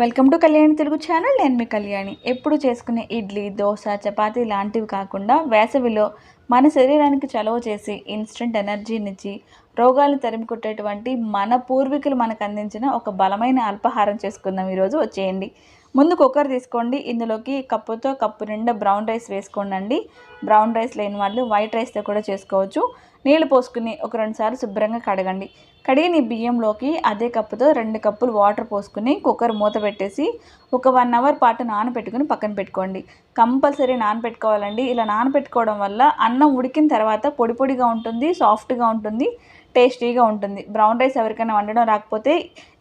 Welcome to Kalyani Telugu channel నేను మీ కళ్యాణి ఎప్పుడు చేసుకునే ఇడ్లీ దోశ చపాతీ లాంటివి కాకుండా వేసవిలో మన శరీరానికి చలవ చేసి ఇన్స్టెంట్ ఎనర్జీనిచ్చి రోగాలను తరిమికొట్టేటువంటి మన పూర్వీకులు మనకు అందించిన ఒక బలమైన అల్పాహారం చేసుకుందాం ఈరోజు. వచ్చేయండి. ముందు కుక్కర్ తీసుకోండి. ఇందులోకి కప్పుతో కప్పు నిండా బ్రౌన్ రైస్ వేసుకోండి బ్రౌన్ రైస్ లేని వాళ్ళు వైట్ రైస్తో కూడా చేసుకోవచ్చు. నీళ్ళు పోసుకుని ఒక రెండు సార్లు శుభ్రంగా కడగండి. కడిగిన ఈ బియ్యంలోకి అదే కప్పుతో రెండు కప్పులు వాటర్ పోసుకుని కుక్కర్ మూత పెట్టేసి ఒక వన్ అవర్ పాటు నానబెట్టుకుని పక్కన పెట్టుకోండి. కంపల్సరీ నానబెట్టుకోవాలండి. ఇలా నానబెట్టుకోవడం వల్ల అన్నం అన్నం ఉడికిన తర్వాత పొడి పొడిగా ఉంటుంది సాఫ్ట్గా ఉంటుంది టేస్టీగా ఉంటుంది. బ్రౌన్ రైస్ ఎవరికైనా వండడం రాకపోతే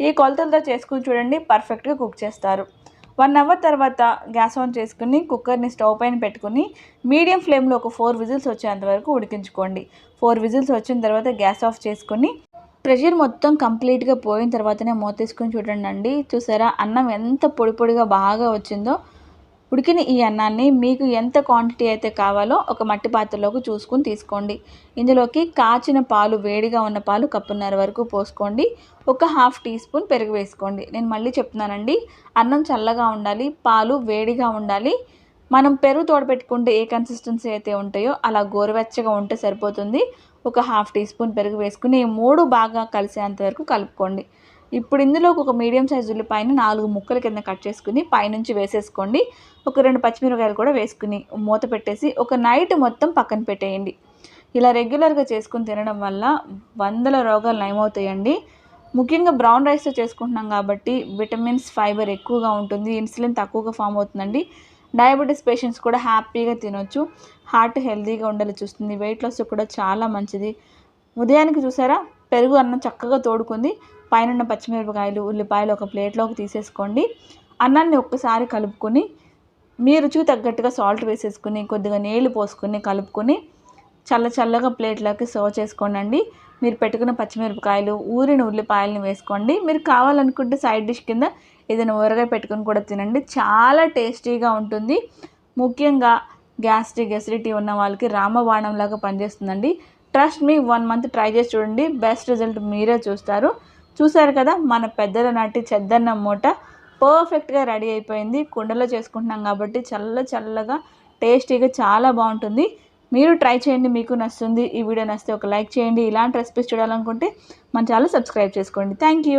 ఈ కొలతలతో చేసుకుని చూడండి పర్ఫెక్ట్గా కుక్ చేస్తారు. వన్ అవర్ తర్వాత గ్యాస్ ఆన్ చేసుకుని కుక్కర్ని స్టవ్ పైన పెట్టుకుని మీడియం ఫ్లేమ్లో ఒక ఫోర్ విజిల్స్ వచ్చేంత వరకు ఉడికించుకోండి. ఫోర్ విజిల్స్ వచ్చిన తర్వాత గ్యాస్ ఆఫ్ చేసుకుని ప్రెషర్ మొత్తం కంప్లీట్గా పోయిన తర్వాతనే మూత తీసుకుని చూడండి అండి చూసారా? అన్నం ఎంత పొడి పొడిగా బాగా వచ్చిందో. ఉడికిన ఈ అన్నాన్ని మీకు ఎంత క్వాంటిటీ అయితే కావాలో ఒక మట్టి పాత్రలోకి చూసుకుని తీసుకోండి. ఇందులోకి కాచిన పాలు వేడిగా ఉన్న పాలు కప్పున్నర వరకు పోసుకోండి. ఒక హాఫ్ టీ స్పూన్ పెరుగు వేసుకోండి. నేను మళ్ళీ చెప్తున్నానండి అన్నం చల్లగా ఉండాలి పాలు వేడిగా ఉండాలి. మనం పెరుగు తోడపెట్టుకుంటే ఏ కన్సిస్టెన్సీ అయితే ఉంటాయో అలా గోరువెచ్చగా ఉంటే సరిపోతుంది. ఒక హాఫ్ టీ స్పూన్ పెరుగు వేసుకుని మూడు బాగా కలిసేంత వరకు కలుపుకోండి. ఇప్పుడు ఇందులోకి ఒక మీడియం సైజ్ ఉల్లిపాయని నాలుగు ముక్కల కింద కట్ చేసుకుని పైనుంచి వేసేసుకోండి. ఒక రెండు పచ్చిమిరపకాయలు కూడా వేసుకుని మూత పెట్టేసి ఒక నైట్ మొత్తం పక్కన పెట్టేయండి. ఇలా రెగ్యులర్గా చేసుకుని తినడం వల్ల వందల రోగాలు నయమవుతాయండి. ముఖ్యంగా బ్రౌన్ రైస్తో చేసుకుంటున్నాం కాబట్టి విటమిన్స్ ఫైబర్ ఎక్కువగా ఉంటుంది ఇన్సులిన్ తక్కువగా ఫామ్ అవుతుందండి. డయాబెటీస్ పేషెంట్స్ కూడా హ్యాపీగా తినొచ్చు. హార్ట్ హెల్తీగా ఉండాలి చూస్తుంది. వెయిట్ లాస్ కూడా చాలా మంచిది. ఉదయానికి చూసారా? పెరుగు అన్నం చక్కగా తోడుకుంది. పైన పచ్చిమిరపకాయలు ఉల్లిపాయలు ఒక ప్లేట్లోకి తీసేసుకోండి. అన్నాన్ని ఒక్కసారి కలుపుకొని మీ రుచికి తగ్గట్టుగా సాల్ట్ వేసేసుకుని కొద్దిగా నీళ్ళు పోసుకొని కలుపుకొని చల్ల చల్లగా ప్లేట్లోకి సర్వ్ చేసుకోండి మీరు పెట్టుకున్న పచ్చిమిరపకాయలు ఊరిన ఉల్లిపాయలను వేసుకోండి. మీరు కావాలనుకుంటే సైడ్ డిష్ కింద ఏదైనా ఊరగా పెట్టుకుని కూడా తినండి. చాలా టేస్టీగా ఉంటుంది. ముఖ్యంగా గ్యాస్ట్రిక్ ఎసిడిటీ ఉన్న వాళ్ళకి రామబాణంలాగా పనిచేస్తుందండి. Trust me one month try చేసి చూడండి. బెస్ట్ రిజల్ట్ మీరే చూస్తారు. చూసారు కదా మన పెద్దల నాటి చెద్దన్నం మూట పర్ఫెక్ట్గా రెడీ అయిపోయింది. కుండలో చేసుకుంటున్నాం కాబట్టి చల్ల చల్లగా టేస్టీగా చాలా బాగుంటుంది. మీరు ట్రై చేయండి మీకు నచ్చుతుంది. ఈ వీడియో నచ్చితే ఒక లైక్ చేయండి. ఇలాంటి రెసిపీస్ చూడాలనుకుంటే మన ఛానల్ సబ్స్క్రైబ్ చేసుకోండి. Thank you